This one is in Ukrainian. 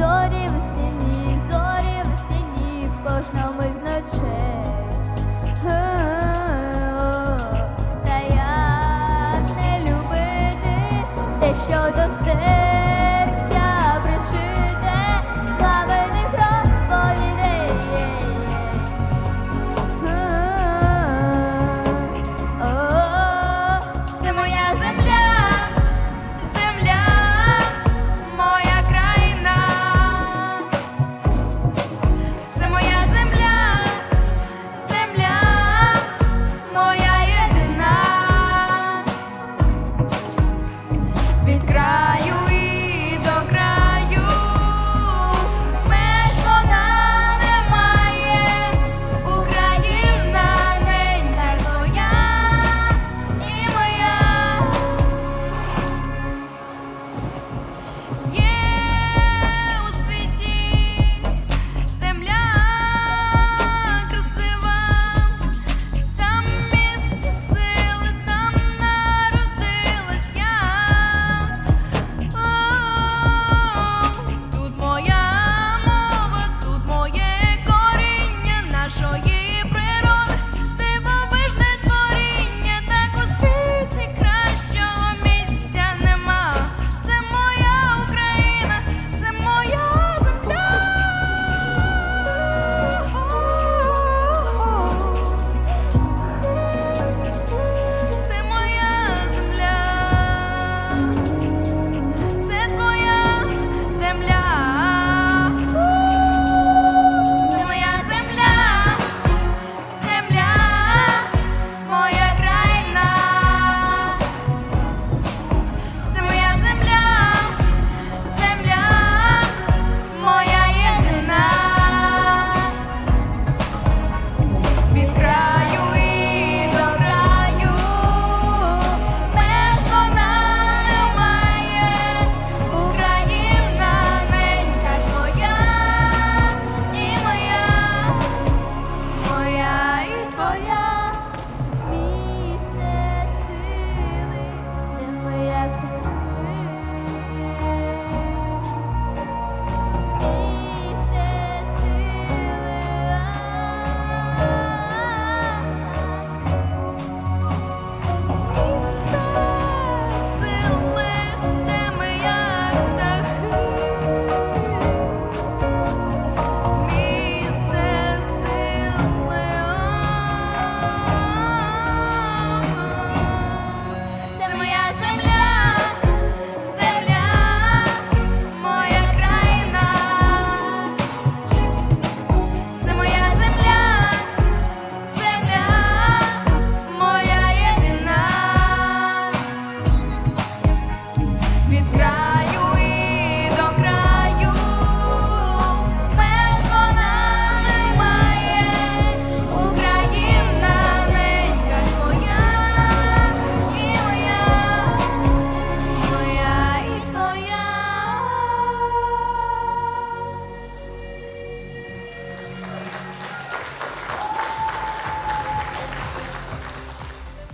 зорі в весняні, зорі в весняні в кожному з ночей. Та як не любити те, що до себе.